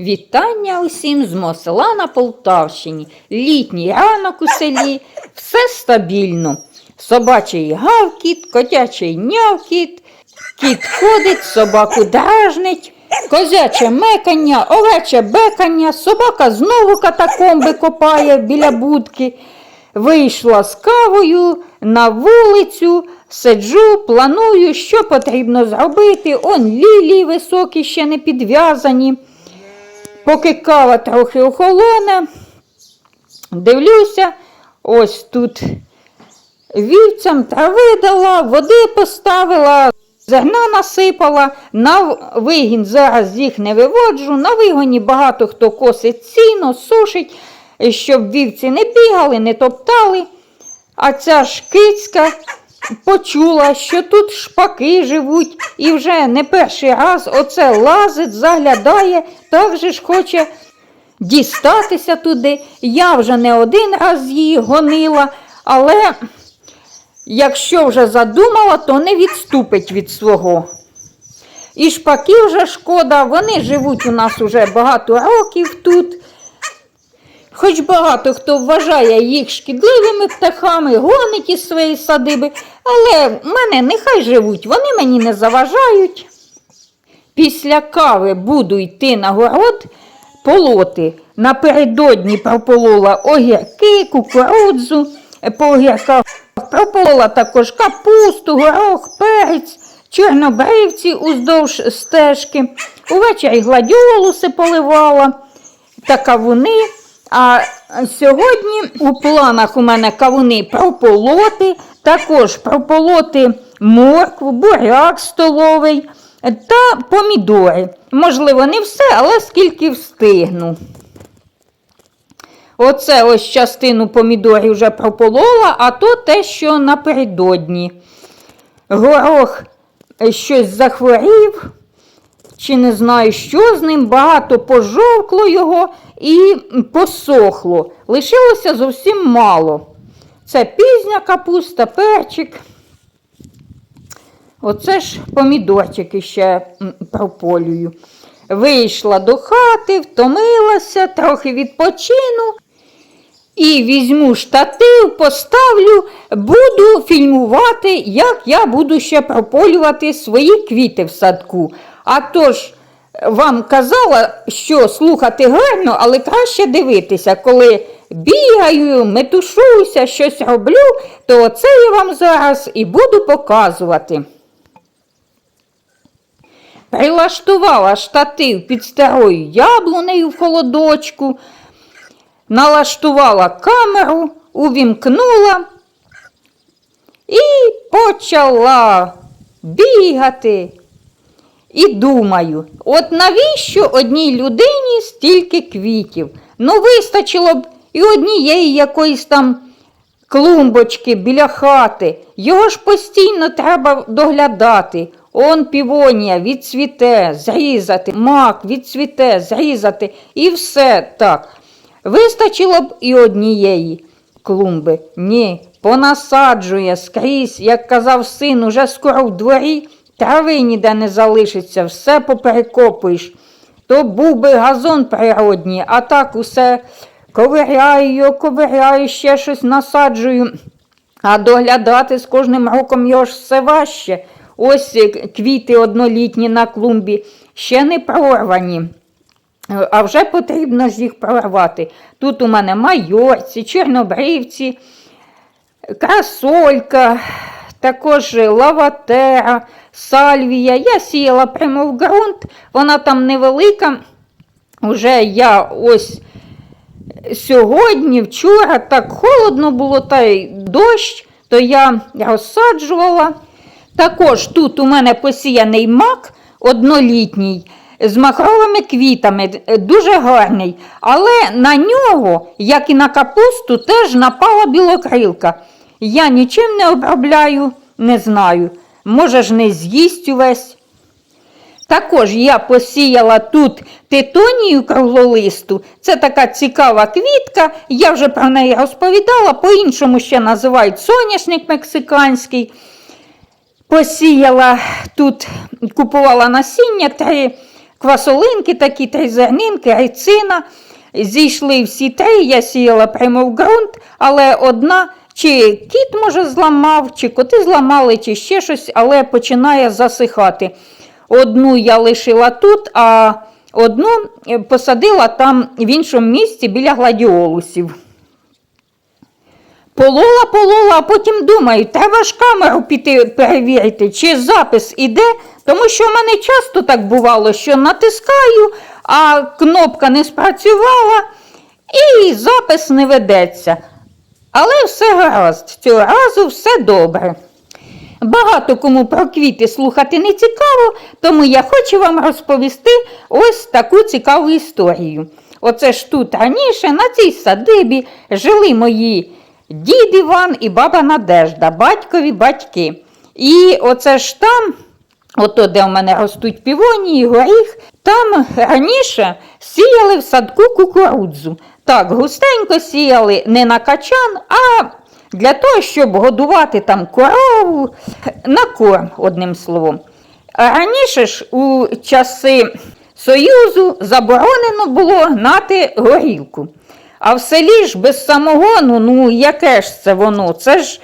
Вітання усім з мого на Полтавщині. Літній ранок у селі, все стабільно. Собачий гавкіт, котячий нявкіт, кіт ходить, собаку дражнить, козяче мекання, овече бекання, собака знову катакомби копає біля будки. Вийшла з кавою на вулицю, сиджу, планую, що потрібно зробити. Он лілії високі, ще не підв'язані. Поки кава трохи охолоне, дивлюся, ось тут вівцям трави дала, води поставила, зерна насипала, на вигін зараз їх не виводжу, на вигоні багато хто косить сіно, сушить, щоб вівці не бігали, не топтали. А ця ж кицька почула, що тут шпаки живуть, і вже не перший раз оце лазить, заглядає, так же ж хоче дістатися туди. Я вже не один раз її гонила, але якщо вже задумала, то не відступить від свого. І шпаків вже шкода, вони живуть у нас уже багато років тут. Хоч багато хто вважає їх шкідливими птахами, гонить із своєї садиби, але в мене нехай живуть, вони мені не заважають. Після кави буду йти на город полоти. Напередодні прополола огірки, кукурудзу, по огірках прополола також капусту, горох, перець, чорнобривці уздовж стежки. Увечері гладіолуси поливала та кавуни. А сьогодні у планах у мене кавуни прополоти, також прополоти моркву, буряк столовий та помідори. Можливо, не все, але скільки встигну. Оце ось частину помідорів вже прополола, а то те, що напередодні. Горох щось захворів, чи не знаю, що з ним, багато пожовкло його і посохло. Лишилося зовсім мало. Це пізня капуста, перчик. Оце ж помідорчики ще прополюю. Вийшла до хати, втомилася, трохи відпочину. І візьму штатив, поставлю, буду фільмувати, як я буду ще прополювати свої квіти в садку. А то ж вам казала, що слухати гарно, але краще дивитися, коли бігаю, метушуся, щось роблю, то оце я вам зараз і буду показувати. Прилаштувала штатив під старою яблунею в холодочку, налаштувала камеру, увімкнула і почала бігати. І думаю, от навіщо одній людині стільки квітів? Ну, вистачило б і однієї якоїсь там клумбочки біля хати. Його ж постійно треба доглядати. Он півонія відцвіте, зрізати, мак відцвіте, зрізати і все так. Вистачило б і однієї клумби. Ні, понасаджує скрізь, як казав син, уже скоро в дворі трави ніде не залишиться, все поперекопуєш. То був би газон природній, а так усе ковиряю, ковиряю, ще щось насаджую. А доглядати з кожним роком його ж все важче. Ось е, квіти однолітні на клумбі ще не прорвані. Е, А вже потрібно ж їх прорвати. Тут у мене майорці, чорнобривці, красолька, також лаватера, сальвія. Я сіяла прямо в ґрунт, вона там невелика. Уже я ось сьогодні, вчора так холодно було, та й дощ, то я розсаджувала. Також тут у мене посіяний мак однолітній з махровими квітами, дуже гарний. Але на нього, як і на капусту, теж напала білокрилка. Я нічим не обробляю, не знаю. Може ж не з'їсть увесь. Також я посіяла тут титонію круглолисту. Це така цікава квітка. Я вже про неї розповідала, по-іншому ще називають соняшник мексиканський. Посіяла тут, купувала насіння три квасолинки такі, три зернинки, рицина. Зійшли всі три, я сіяла прямо в ґрунт, але одна чи кіт, може, зламав, чи коти зламали, чи ще щось, але починає засихати. Одну я лишила тут, а одну е, посадила там в іншому місці біля гладіолусів. Полола, полола, а потім думаю, треба ж камеру піти перевірити, чи запис іде, тому що в мене часто так бувало, що натискаю, а кнопка не спрацювала і запис не ведеться. Але все гаразд, цього разу все добре. Багато кому про квіти слухати не цікаво, тому я хочу вам розповісти ось таку цікаву історію. Оце ж тут раніше на цій садибі жили мої дід Іван і баба Надежда, батькові батьки. І оце ж там, ото де в мене ростуть півонії, горіх, там раніше сіяли в садку кукурудзу. Так, густенько сіяли не на качан, а для того, щоб годувати там корову на корм, одним словом. А раніше ж у часи Союзу заборонено було гнати горілку. А в селі ж без самогону, ну яке ж це воно? Це ж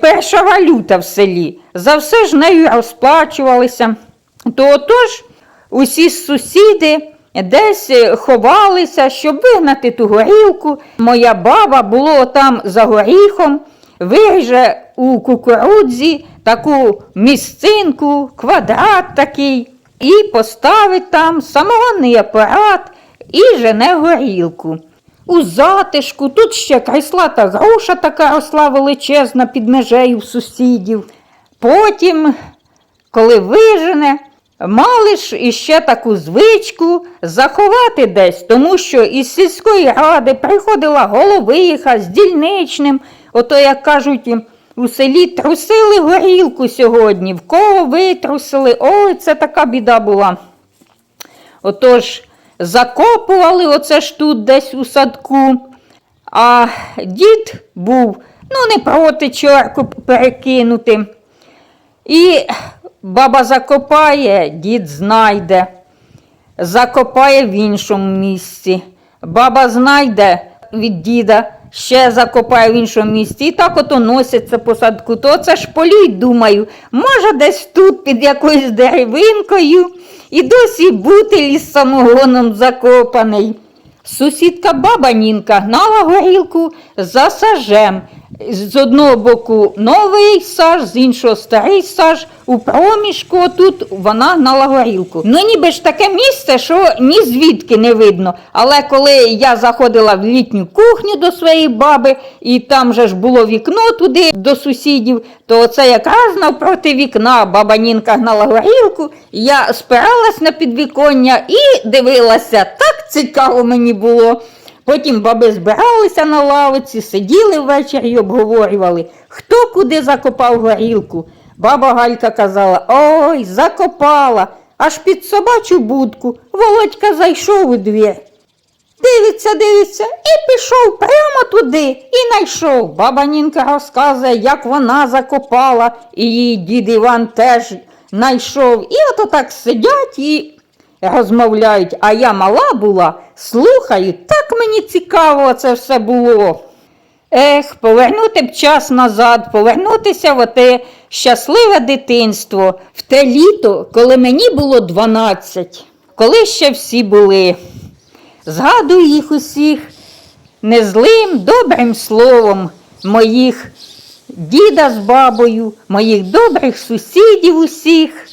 перша валюта в селі. За все ж нею розплачувалися. То отож усі сусіди десь ховалися, щоб вигнати ту горілку. Моя баба було там за горіхом, виріже у кукурудзі таку місцинку, квадрат такий, і поставить там самогонний апарат і жене горілку. У затишку тут ще крислата груша така росла величезна під межею в сусідів. Потім, коли вижене, мали ж іще таку звичку заховати десь, тому що із сільської ради приходила головиха з дільничним, ото, як кажуть, у селі трусили горілку сьогодні, в кого витрусили, ой, це така біда була. Отож, закопували оце ж тут десь у садку. А дід був ну, не проти чорку перекинути. І баба закопає, дід знайде, закопає в іншому місці. Баба знайде від діда, ще закопає в іншому місці. І так ото носяться по садку. То це ж полюй, думаю, може десь тут під якоюсь деревинкою і досі бутиль із самогоном закопаний. Сусідка баба Нінка гнала горілку за сажем. З одного боку новий саж, з іншого старий саж. У проміжку тут вона гнала горілку. Ну ніби ж таке місце, що ні звідки не видно. Але коли я заходила в літню кухню до своєї баби, і там же ж було вікно туди до сусідів, то це якраз навпроти вікна баба Нінка гнала горілку. Я спиралась на підвіконня і дивилася. Так цікаво мені було. Потім баби збиралися на лавиці, сиділи ввечері і обговорювали, хто куди закопав горілку. Баба Галька казала ой, закопала, аж під собачу будку. Володька зайшов у двір. Дивиться, дивиться, і пішов прямо туди і найшов. Баба Нінка розказує, як вона закопала, і її дід Іван теж найшов. І ото так сидять і розмовляють. А я мала була, слухаю, так мені цікаво це все було. Ех, повернути б час назад, повернутися в те щасливе дитинство, в те літо, коли мені було 12, коли ще всі були. Згадую їх усіх незлим, добрим словом моїх діда з бабою, моїх добрих сусідів усіх,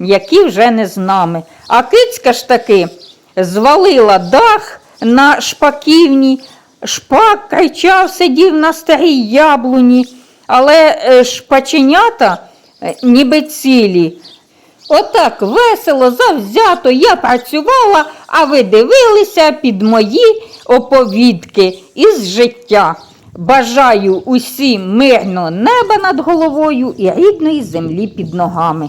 які вже не з нами. А кицька ж таки звалила дах на шпаківні, шпак кричав, сидів на старій яблуні, але е, шпаченята е, ніби цілі. Отак весело, завзято я працювала, а ви дивилися під мої оповідки із життя. Бажаю усім мирного неба над головою і рідної землі під ногами.